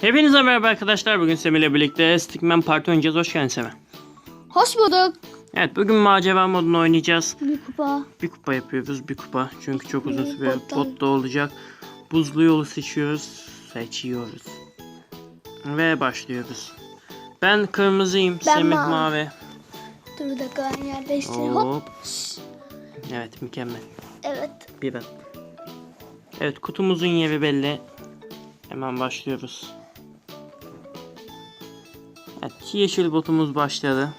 Hepinize merhaba arkadaşlar. Bugün Semih ile birlikte Stickman Parti oynayacağız. Hoş geldin Semih. Hoş bulduk. Evet bugün macera modunu oynayacağız. Bir kupa. Bir kupa yapıyoruz. Bir kupa. Çünkü çok uzun süre bottan. bot da olacak. Buzlu yolu seçiyoruz. Seçiyoruz. Ve başlıyoruz. Ben kırmızıyım. Ben Semih mavi. mavi. Dur bir dakika ben yerleştireyim. Hop. Evet mükemmel. Evet. Bir ben. Evet kutumuzun yeri belli. Hemen başlıyoruz. Evet yeşil botumuz başladı.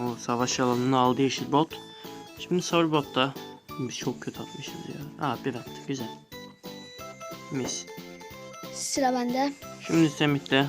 O savaş alanını aldı yeşil bot. Şimdi sarı botta. Biz çok kötü atmışız ya. Aa bir attı güzel. Mis. Sıra bende. Şimdi Semih'te.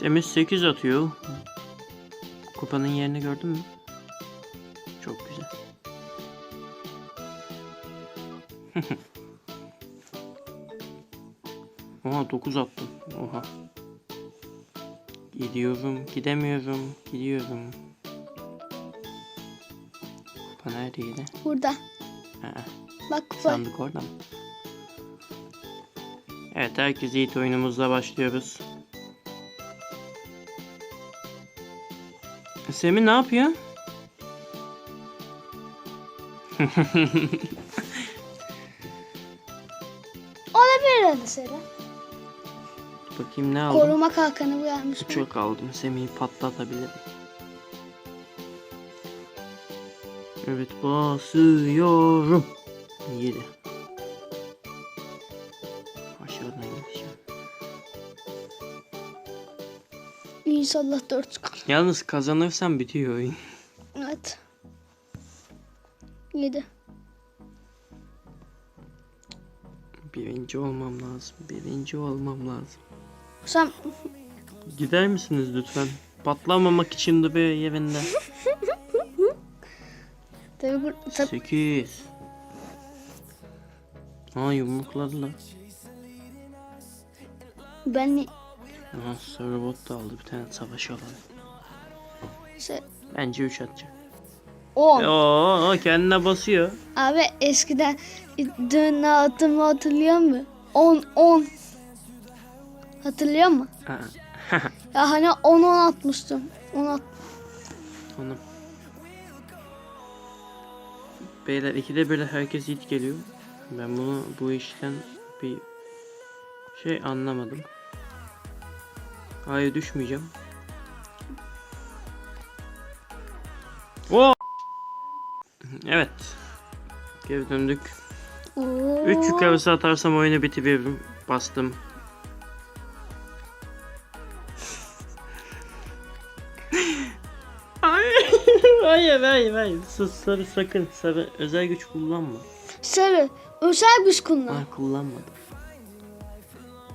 Semih 8 atıyor. Kupanın yerini gördün mü? Çok güzel. Oha 9 attım. Oha. Gidiyorum, gidemiyorum, gidiyorum. Kupa neredeydi? Burada. Ha, Bak kupa. sandık orada mı? Evet, herkes Yiğit oyunumuzla başlıyoruz. Semih ne yapıyor? Olabilir hadi sıra. Bakayım ne aldım? Koruma kalkanı uyarmış mı? Çok aldım. Semih'i patlatabilirim. Evet basıyorum. 7. Aşağıdan gideceğim. İnşallah dört çıkar. Yalnız kazanırsam bitiyor oyun. Evet. Yedi. Birinci olmam lazım. Birinci olmam lazım. Sen Gider misiniz lütfen? Patlamamak için de bir yerinde. tabii bu tabii 8. Aa yumrukladılar. ben Aha sarı bot da aldı bir tane savaş alanı. şey, Bence 3 atacak. 10. Oo kendine basıyor. Abi eskiden dün ne attığımı hatırlıyor musun? 10 10. Hatırlıyor musun? Ya hani 10 10 atmıştım. 10 at. Onu. Beyler ikide bir herkes it geliyor. Ben bunu bu işten bir şey anlamadım. Hayır düşmeyeceğim. Oo! Evet. Geri döndük. Oo. 3 yukarısı atarsam oyunu bitiririm. Bastım. Hayır, hayır, hayır. Sus, sarı sakın, sarı özel güç kullanma. Sarı. Özel güç kullan. Ha, kullanmadım.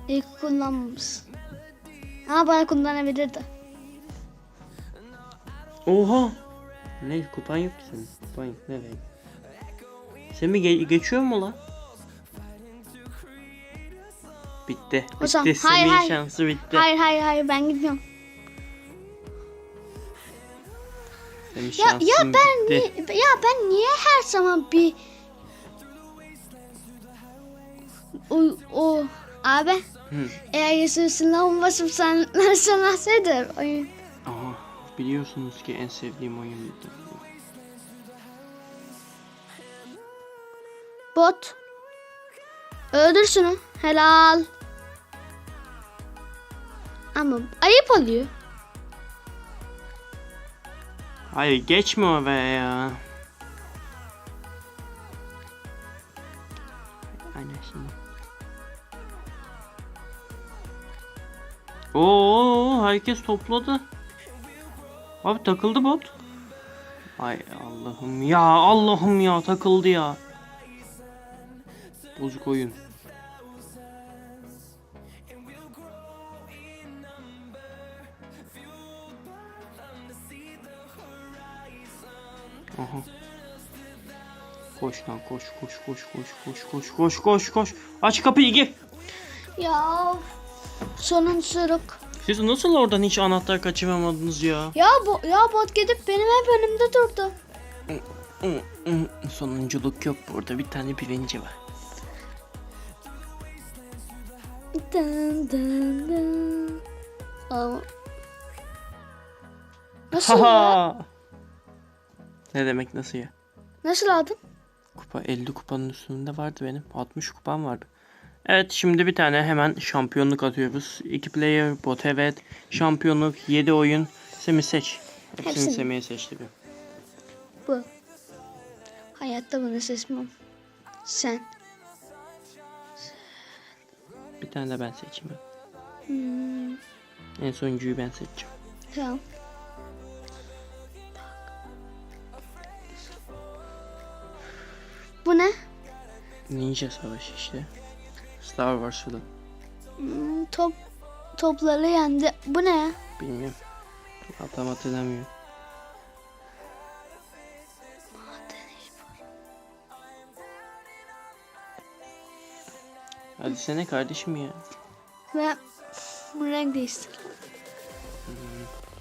İlk kullanmamış. Ha bana kullanabilirdi. Oha! Ne, kupan yok ki senin. Kupan yok, nereye? Seni ge- geçiyor mu lan? Bitti. Bitti. hayır, Semih'in hayır. şansı bitti. Hayır hayır hayır ben gidiyorum. Semih Ya ya ben ni- ya ben niye her zaman bir o, o abi Hı. eğer yaşıyorsun basıp sen sana sedir oyun. Aha, biliyorsunuz ki en sevdiğim oyun bitti. Bot. Öldür şunu. Helal. Ama ayıp oluyor. Hayır geçme oraya ya. Şimdi. Oo herkes topladı. Abi takıldı bot. Ay Allah'ım ya Allah'ım ya takıldı ya. Bozuk oyun. Aha. Koş lan koş koş koş koş koş koş koş koş koş. Aç kapıyı gir. Ya sonun sırık. Siz nasıl oradan hiç anahtar kaçıramadınız ya? Ya bu ya bot gidip benim hep önümde durdu. Sonunculuk yok burada bir tane birinci var. Dın dın dın. Nasıl ya? Ne demek nasıl ya? Nasıl aldın? Kupa 50 kupanın üstünde vardı benim. 60 kupam vardı. Evet şimdi bir tane hemen şampiyonluk atıyoruz. 2 player bot evet. Şampiyonluk 7 oyun. Semih seç. Hepsini, Hepsini. Semih'e seçti bir. Bu. Hayatta bunu seçmem. Sen. Bir tane de ben seçeyim. Hmm, En sonuncuyu ben seçeceğim. tamam. Bu ne? Ninja Savaşı işte. Star Wars falan. Hmm, top topları yendi. Bu ne? Bilmiyorum. Adam hatırlamıyor. Hadi sene kardeşim ya. Ve bu renk değiştir.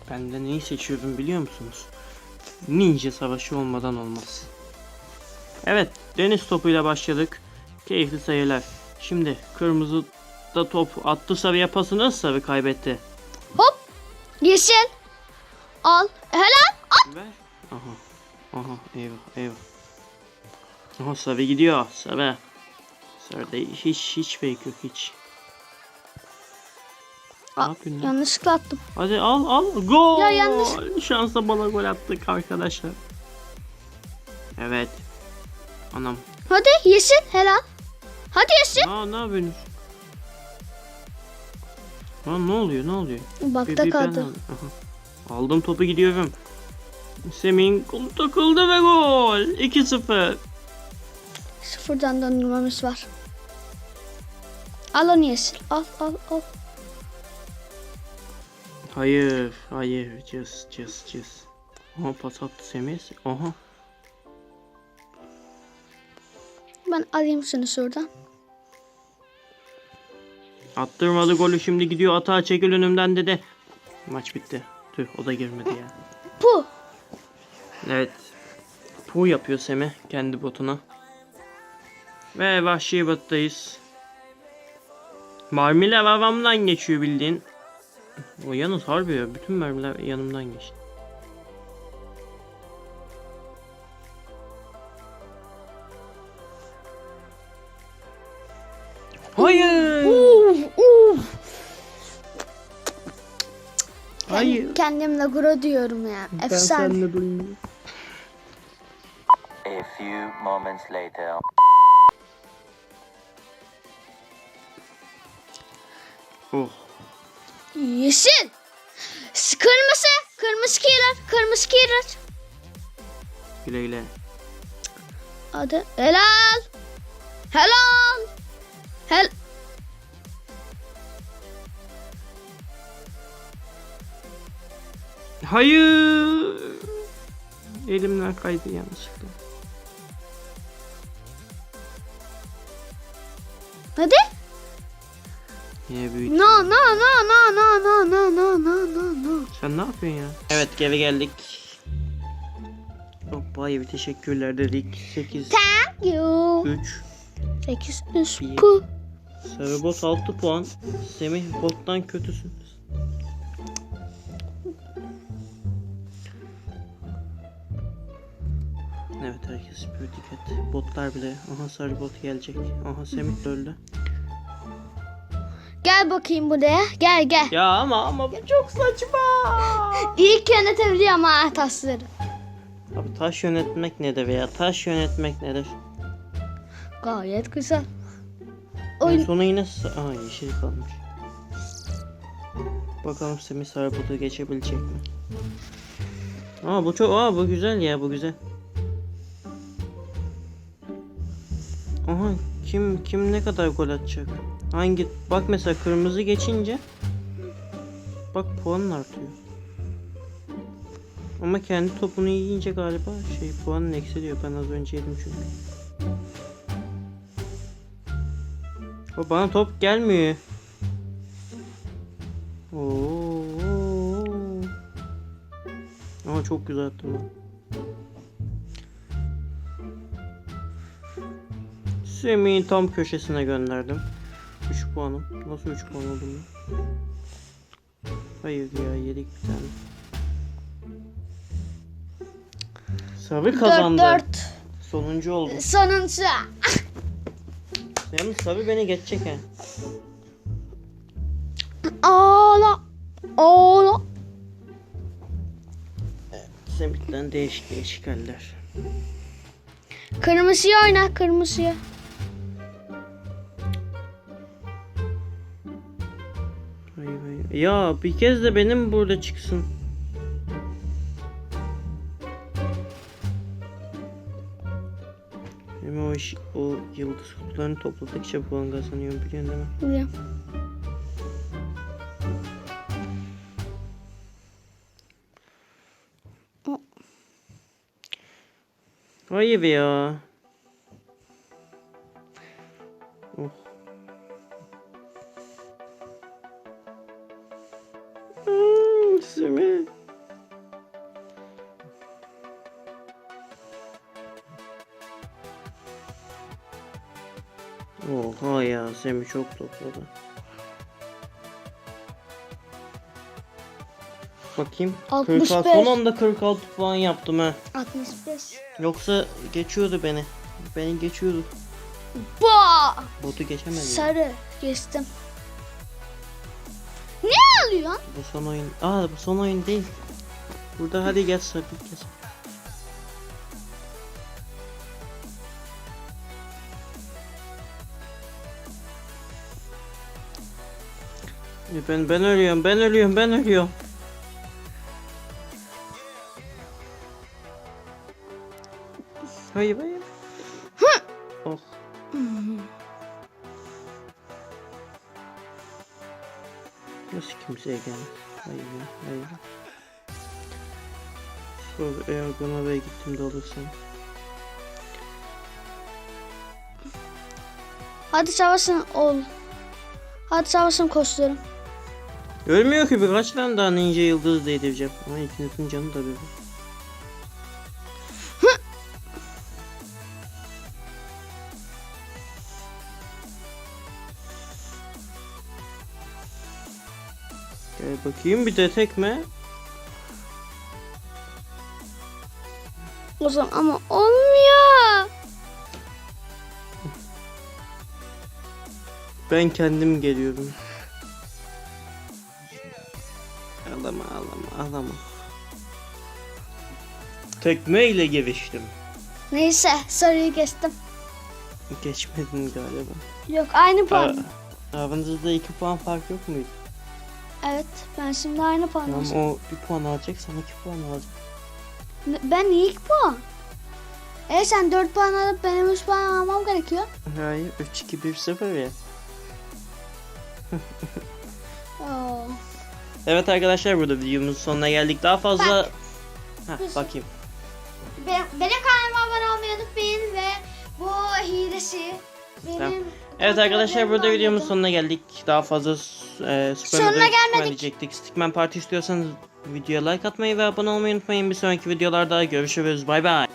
Ben de neyi seçiyorum biliyor musunuz? Ninja savaşı olmadan olmaz. Evet, deniz topuyla başladık. Keyifli sayılar. Şimdi kırmızı da top attı sarıya pasını sarı kaybetti. Hop. Yeşil. Al. Helal. At. Ver. Aha. Aha eyvah eyvah. Aha sarı gidiyor sarı. Sarıda hiç hiç fake yok hiç. Ne yapıyorsun lan? Yanlışlıkla attım. Hadi al al. Gol. Ya yanlış- Şansa bana gol attık arkadaşlar. Evet. Anam. Hadi yeşil. Helal. Hadi yeşil. Aa ne yapıyorsunuz? Lan ne oluyor ne oluyor? Bakta ben kaldı. aldım. Topu gidiyorum. Semih'in kolu takıldı ve gol. 2-0. Sıfırdan döndürmemiz var. Al onu yeşil. Al al al. Hayır, hayır. Just, just, just. Aha pas attı Semih. Aha. Ben alayım şunu şuradan. Attırmadı golü şimdi gidiyor atağa çekil önümden dedi. Maç bitti. Tüh o da girmedi ya. Bu. Evet. Pu yapıyor Semih kendi botuna. Ve vahşi batıdayız. Mermiler havamdan geçiyor bildiğin. O yalnız harbi ya. Bütün mermiler yanımdan geçti. Hayır. Kendimle gurur diyorum ya. Ben Efsane. seninle duymuyorum. A few moments later. Oh. Yeşil. Kırmızı. Kırmızı kiler. Kırmızı kiler. Güle güle. Hadi. Helal. Helal. Hel. Hayır. Elimden kaydı yanlışlıkla. Hadi. Yine büyük. No no no no no no no no no no no. Sen ne yapıyorsun ya? Evet geri geldik. Hoppa iyi bir teşekkürler dedik. 8 Thank you. 3 8 üst Bir. pu. Sarı bot 6 puan. Semih bottan kötüsün. Evet herkes bir dikkat. Botlar bile. Aha sarı bot gelecek. Aha Semih de öldü. Gel bakayım buraya. Gel gel. Ya ama ama bu çok saçma. İlk yönetebiliyorum ha tasları. Abi taş yönetmek nedir ya? Taş yönetmek nedir? Gayet güzel. Oyun sonu yine Aa yeşil kalmış. Bakalım Semih Sarput'u geçebilecek mi? Aa bu çok aa bu güzel ya bu güzel. Aha kim kim ne kadar gol atacak? Hangi bak mesela kırmızı geçince bak puanın artıyor. Ama kendi topunu yiyince galiba şey puanın eksiliyor. Ben az önce yedim çünkü. O bana top gelmiyor. Oo. Ama çok güzel attım ben. Semih'i tam köşesine gönderdim. 3 puanım. Nasıl 3 puan oldum ben? Hayır ya yedik bir tane. Sabi kazandı. 4 4. Sonuncu oldu. Sonuncu. Yalnız Sabi beni geçecek ha. Ağla. Ağla. Semitten değişik değişik haller. Kırmızıya oyna kırmızıya. Ya bir kez de benim burada çıksın. Hem o iş, o yıldız kutularını topladıkça puan kazanıyorum biliyorsun değil mi? Biliyorum. Hayır ya. Oha ya Semi çok topladı. Bakayım. 65. 46, son anda 46 puan yaptım ha. 65. Yoksa geçiyordu beni. Beni geçiyordu. Ba! Botu geçemedi. Sarı geçtim. Ne alıyorsun? Bu son oyun. Aa bu son oyun değil. Burada hadi gel sakın kes. Ben ben ölüyorum, ben ölüyorum, ben ölüyorum. Hayır hayır. oh. Nasıl kimseye gelmez? Hayır hayır. Sonra eğer ve gittim de alırsam. Hadi savaşın ol. Hadi savaşın koşuyorum. Ölmüyor ki birkaç tane daha ninja yıldız değdireceğim. Ama ikinizin canı da bir. Gel bakayım bir de tekme. O zaman ama olmuyor. Ben kendim geliyorum. Ağlama. Tekme ile geliştim. Neyse sarıyı geçtim. Geçmedim galiba. Yok aynı puan. Aa, Aranızda iki puan fark yok muydu? Evet ben şimdi aynı puan Tamam alacağım. o bir puan alacak sen iki puan alacaksın. Ben ilk puan. E sen 4 puan alıp benim 3 puan almam gerekiyor. Hayır 3 2 1 0 ya. Evet arkadaşlar burada videomuzun sonuna geldik. Daha fazla Heh, Bir- bakayım. Benim, benim kanalıma abone olmayı unutmayın ve bu hilesi benim... Tamam. Evet arkadaşlar burada videomuzun sonuna geldik. Daha fazla e, Sonuna gelmedik. Stickman Parti istiyorsanız videoya like atmayı ve abone olmayı unutmayın. Bir sonraki videolarda görüşürüz. Bay bay.